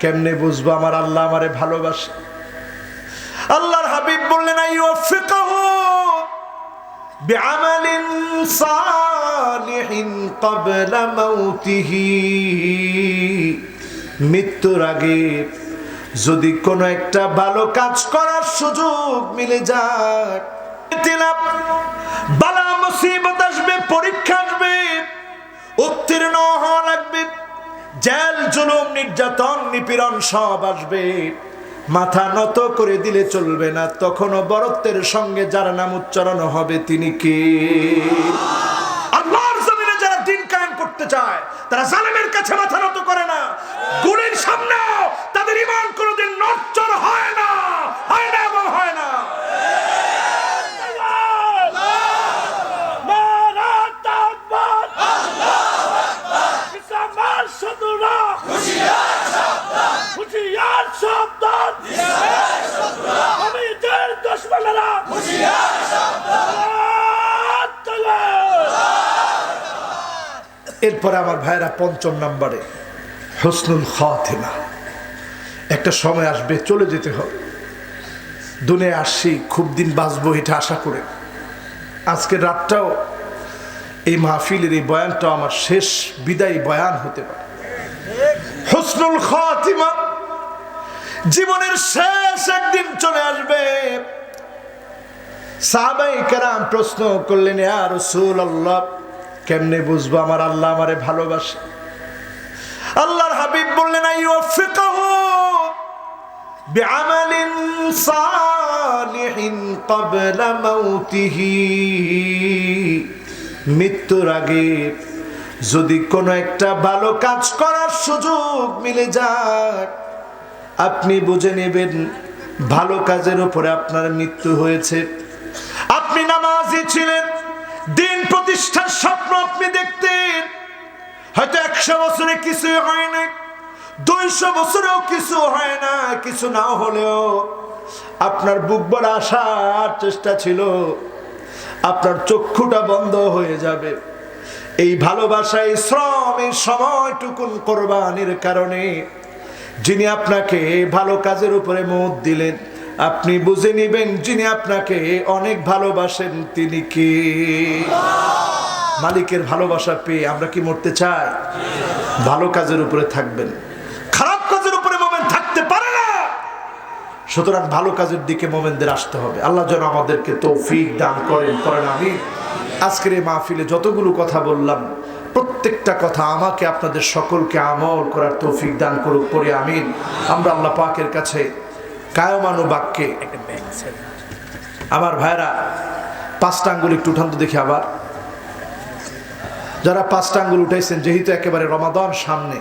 কেমনে বুঝব আমার আল্লাহ আমারে ভালোবাসে? আল্লাহর হাবিব বললেন মৃত্যুর আগে যদি কোনো একটা ভালো কাজ করার সুযোগ মিলে যায় বালা মুসিবত আসবে, পরীক্ষা আসবে, উত্তীর্ণ জেল, জুলুম, নির্যাতন, নিপীড়ন সব আসবে। মাথা নত করে দিলে চলবে না, তখনও বরত্বের সঙ্গে যার নাম উচ্চারণ হবে তিনি কে? আল্লাহর জমিনে যারা দিন কায়েম করতে চায়, তারা জালেমের কাছে মাথা নত করে না। গুণের সামনেও তাদের ইমান কোনোদিন নচ্চর হয় না হয় না এবং হয় না এরপরে আমার ভাইরা পঞ্চম নম্বরে, হসনুল খাতিমা। একটা সময় আসবে, চলে যেতে হবে। দুনিয়ায় আসছি খুব দিন বাঁচবো এটা আশা করে। আজকের রাতটাও এই মাহফিলের এই বয়ানটাও আমার শেষ বিদায়ী বয়ান হতে পারে। হসনুল খাতিমা, জীবনের শেষ একদিন চলে আসবে। সাহাবাই কারাম প্রশ্ন করলেন আর রসুল আল্লাহ কেমনে বুঝব আমার আল্লাহ আমারে ভালোবাসে? আল্লাহর হাবিব বললেন মৃত্যুর আগে যদি কোনো একটা ভালো কাজ করার সুযোগ মিলে যায়, আপনি বুঝে নেবেন ভালো কাজের উপরে আপনার মৃত্যু হয়েছে। আপনি নামাজি ছিলেন, দিন প্রতিষ্ঠার স্বপ্ন আপনি দেখতেন। হয়তো একশো বছরে কিছু হয় না দুইশো বছরেও কিছু হয় না, কিছু না হলেও আপনার বুক বড় আসার চেষ্টা ছিল। আপনার চক্ষুটা বন্ধ হয়ে যাবে। এই ভালোবাসা এই শ্রম, এই সময়টুকুন কোরবানির কারণে যিনি আপনাকে ভালো কাজের উপরে মত দিলেন আপনি বুঝে নিবেন যিনি আপনাকে অনেক ভালোবাসেন তিনি কে? মালিকের ভালোবাসা পেয়ে আমরা কি মরতে চাই? ভালো কাজের উপরে থাকবেন। খারাপ কাজের উপরে মোমেন থাকতে পারে না। সুতরাং ভালো কাজের দিকে মোমেনদের আসতে হবে। আল্লাহ যেন আমাদেরকে তৌফিক দান করেন করেন আমি আজকের এই মাহফিলে যতগুলো কথা বললাম, প্রত্যেকটা কথা আমাকে আপনাদের সকলকে আমল করার তৌফিক দান করুক পরে আমিন। আমরা আল্লাহ পাকের কাছে কায়মানু বাক্যে আমার ভাইরা পাঁচটা আঙ্গুল একটু উঠান তো দেখি আবার। যারা পাঁচটা আঙ্গুল উঠাইছেন যেহেতু একেবারে রমাদান সামনে